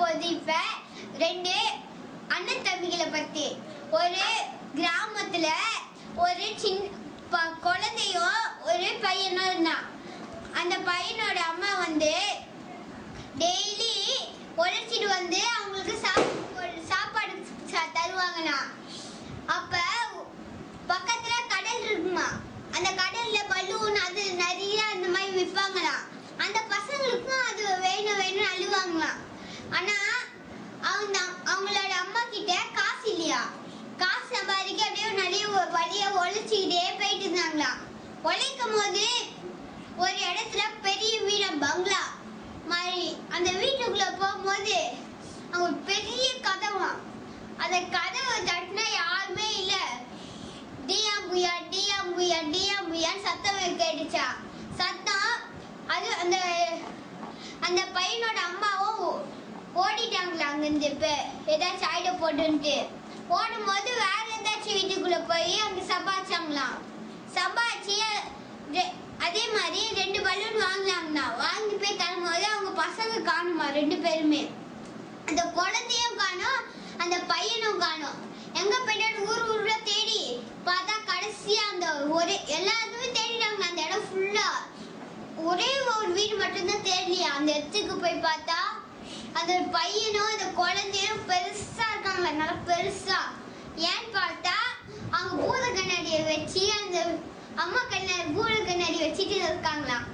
போது இப்ப ரெண்டு அண்ணன் தம்பிகளை பத்தி. ஒரு கிராமத்துல ஒரு சின்ன குழந்தையும் ஒரு பையனும் இருந்தான். அந்த பையனோட அம்மா வந்து டெய்லி உழைச்சிட்டு வந்து ஆனா அவங்க அவங்களோட அம்மா கிட்ட காசு இல்லையா? காசு சம்பாதிக்க அப்படியே நிறைய வழிய ஒழிச்சுக்கிட்டே போயிட்டு இருந்தாங்களாம் உழைக்கும் போது ஒரு இடத்துல பெரிய வீடு பங்களா மாதிரி அந்த வீட்டுக்குள்ள போகும்போது அவங்க பெரிய கதவாம் அந்த கதவை தட்டினா யாருமே இல்ல. டிஎம் புயா டிஎம் புயா டிஎம் புயான்னு சத்தம் கேட்டுச்சா? சத்தம் அது அந்த அந்த பையனோட அம்மாவும் ஓடிட்டாங்களா அங்கிருந்து இப்ப. ஏதாச்சும் ஆயிட போட்டுன்ட்டு. ஓடும்போது வேற ஏதாச்சும் வீட்டுக்குள்ள போய் அங்க சம்பாதிச்சாங்களாம். சம்பாதிச்சு அதே மாதிரி ரெண்டு பலூன் வாங்கினாங்கண்ணா வாங்கி போய் தரும்போது அவங்க பசங்க காணுமா ரெண்டு பேருமே? அந்த குழந்தையும் காணோம் அந்த பையனும் காணோம். எங்க போயிட்டு ஊர் ஊர்ல தேடி பார்த்தா கடைசியா அந்த ஒரே எல்லாருமே தேடிட்டாங்க. அந்த இடம் ஃபுல்லா ஒரே ஒரு வீடு மட்டும்தான் தேடலையா. அந்த இடத்துக்கு போய் பார்த்தா அந்த பையனும் அந்த குழந்தையும் பெருசா இருக்காங்க. நல்லா பெருசா. ஏன்னு பார்த்தா அவங்க பூத கண்ணாடியை வச்சு அந்த அம்மா கண்ணாடி பூத கண்ணாடி வச்சுட்டு இருக்காங்களாம்.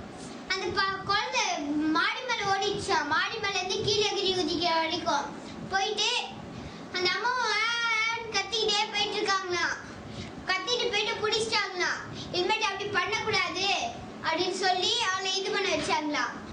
அந்த ப- குழந்தை மாடி மேல ஓடிச்சான் மாடி மேல இருந்து கீழே கிரி குதிக்கிற வரைக்கும் போயிட்டு அந்த அம்மாவை கத்திக்கிட்டே போயிட்டு இருக்காங்களாம். கத்திட்டு போயிட்டு பிடிச்சிட்டாங்களாம். இனிமேட்டு அப்படி பண்ணக்கூடாது அப்படின்னு சொல்லி அவளை இது பண்ண வச்சாங்களாம்.